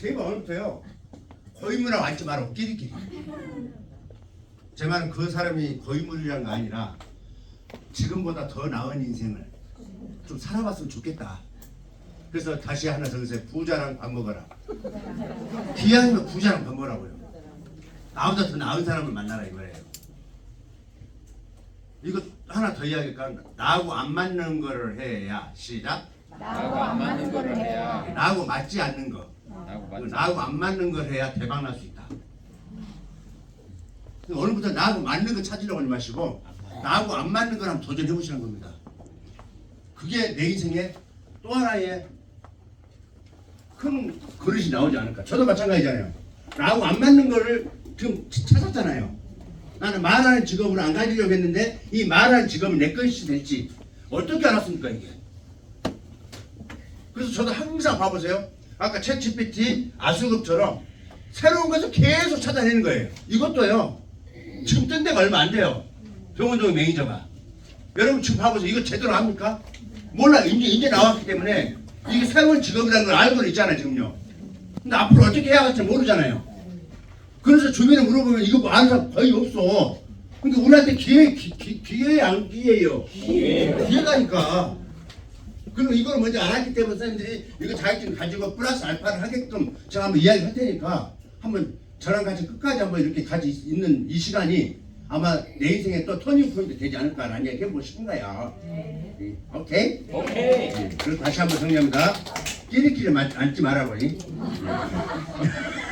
제가 오늘부터요. 고인물하고 앉지 말고 끼리끼리. 제 말은 그 사람이 고인물이란 거 아니라 지금보다 더 나은 인생을 좀 살아봤으면 좋겠다. 그래서 다시 하나 더 주세요. 부자랑 밥 먹어라. 기왕이면 부자랑 밥 먹으라고요. 나보다 더 나은 사람을 만나라 이거예요. 이거 하나 더 이야기할까? 나하고 안 맞는 거를 해야 시작. 나하고 안 맞는 거를 해야. 나하고 맞지 않는 거 나하고 안 맞는 걸 해야 대박 날 수 있다. 오늘부터 나하고 맞는 거 찾으려고 하지 마시고 나하고 안 맞는 걸 한번 도전해 보시는 겁니다. 그게 내 인생의 또 하나의 큰 그릇이 나오지 않을까. 저도 마찬가지잖아요. 나하고 안 맞는 거를 지금 찾았잖아요. 나는 말하는 직업을 안 가지려고 했는데 이 말하는 직업이 내 것이 될지 어떻게 알았습니까 이게? 그래서 저도 항상 봐보세요. 아까 챗 GPT 아수급처럼 새로운 것을 계속 찾아내는 거예요. 이것도요. 지금 뜬 데가 얼마 안 돼요. 병원동 매니저가. 여러분 지금 봐보세요. 이거 제대로 합니까? 몰라. 이제 이제 나왔기 때문에 이게 새로운 직업이라는 걸 알고는 있잖아요. 지금요. 근데 앞으로 어떻게 해야 할지 모르잖아요. 그래서 주변에 물어보면 이거 뭐 아는 사람 거의 없어. 그러니까 우리한테 기회, 기, 기, 기회 안 기회예요. 기회가니까. 그리고 이걸 먼저 알았기 때문에 선생님들이 이거 자격증 가지고 플러스 알파를 하게끔 제가 한번 이야기 할 테니까 한번 저랑 같이 끝까지 한번 이렇게 같이 있는 이 시간이 아마 내 인생에 또 터닝 포인트 되지 않을까라는 이야기 해보고 싶은 거야. 예, 오케이? 오케이 예, 그래서 다시 한번 정리합니다. 끼리끼리 맞- 앉지 말아보니.